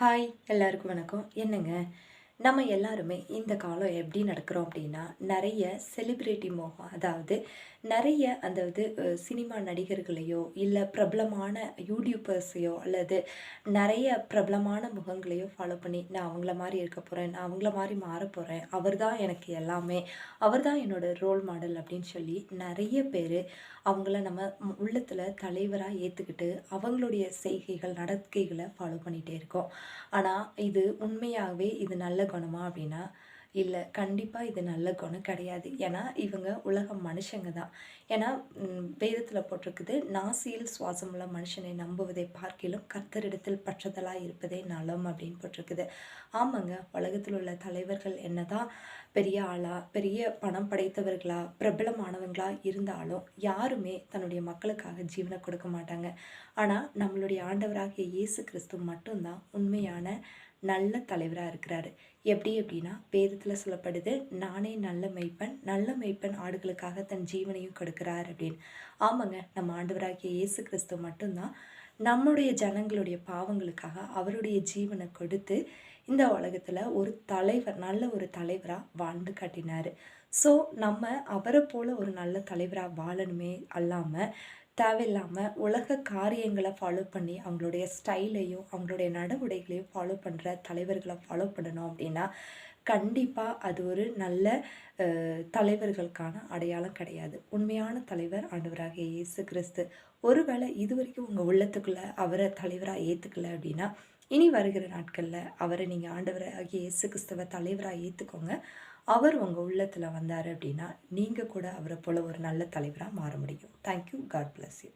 Hi எல்லாருக்கும் வணக்கம். என்னங்க? நம்ம எல்லாருமே இந்த காலம் எப்படி நடக்கிறோம் அப்படின்னா நிறைய செலிப்ரிட்டி மோகம் அதாவது நிறைய அந்த இது சினிமா நடிகர்களையோ இல்லை பிரபலமான யூடியூபர்ஸையோ அல்லது நிறைய பிரபலமான முகங்களையோ ஃபாலோ பண்ணி நான் அவங்கள மாதிரி இருக்க போகிறேன் நான் அவங்கள மாதிரி மாற போகிறேன் அவர் தான் எனக்கு எல்லாமே அவர் தான் என்னோட ரோல் மாடல் அப்படின்னு சொல்லி நிறைய பேர் அவங்கள நம்ம உள்ளத்தில் தலைவராக ஏற்றுக்கிட்டு அவங்களுடைய செய்கைகள் நடக்கைகளை ஃபாலோ பண்ணிகிட்டே இருக்கோம். ஆனால் இது உண்மையாகவே இது நல்ல குணமா அப்படின்னா இல்லை கண்டிப்பாக இது நல்ல குணம் கிடையாது. ஏன்னா இவங்க உலக மனுஷங்க தான். ஏன்னா வேதத்தில் போட்டிருக்குது நாசியில் சுவாசமுள்ள மனுஷனை நம்புவதை பார்க்கிலும் கர்த்தரிடத்தில் பற்றுதலாக இருப்பதே நலம் அப்படின்னு போட்டிருக்குது. ஆமாங்க உலகத்தில் உள்ள தலைவர்கள் என்னதான் பெரிய ஆளா பெரிய பணம் படைத்தவர்களா பிரபலமானவங்களா இருந்தாலும் யாருமே தன்னுடைய மக்களுக்காக ஜீவனை கொடுக்க மாட்டாங்க. ஆனால் நம்மளுடைய ஆண்டவராகிய இயேசு கிறிஸ்து மட்டும்தான் உண்மையான நல்ல தலைவராக இருக்கிறாரு. எப்படி அப்படின்னா வேதத்தில் சொல்லப்படுது நானே நல்ல மெய்ப்பன் நல்ல மெய்ப்பன் ஆடுகளுக்காக தன் ஜீவனையும் கொடுக்கிறார் அப்படின்னு. ஆமாங்க நம்ம ஆண்டவராகிய இயேசு கிறிஸ்து மட்டும்தான் நம்முடைய ஜனங்களுடைய பாவங்களுக்காக அவருடைய ஜீவனை கொடுத்து இந்த உலகத்தில் ஒரு தலைவர் நல்ல ஒரு தலைவராக வாழ்ந்து காட்டினார். ஸோ நம்ம அவரை போல் ஒரு நல்ல தலைவராக வாழணுமே அல்லாமல் தேவையில்லாமல் உலக காரியங்களை ஃபாலோ பண்ணி அவங்களுடைய ஸ்டைலையும் அவங்களுடைய நடவடிக்கைகளையும் ஃபாலோ பண்ணுற தலைவர்களை ஃபாலோ பண்ணணும் அப்படின்னா கண்டிப்பாக அது ஒரு நல்ல தலைவர்களுக்கான அடையாளம் கிடையாது. உண்மையான தலைவர் ஆண்டவராக இயேசு கிறிஸ்து. ஒருவேளை இது வரைக்கும் உங்கள் உள்ளத்துக்குள்ளே அவரை தலைவராக ஏற்றுக்கல அப்படின்னா இனி வருகிற நாட்களில் அவரை நீங்கள் ஆண்டவராகிய இயேசு கிறிஸ்துவ தலைவராக ஏற்றுக்கோங்க அவர் உங்கள் உள்ளத்தில் வந்தார் அப்படின்னா நீங்கள் கூட அவரை போல் ஒரு நல்ல தலைவராக மாற முடியும். Thank you God bless you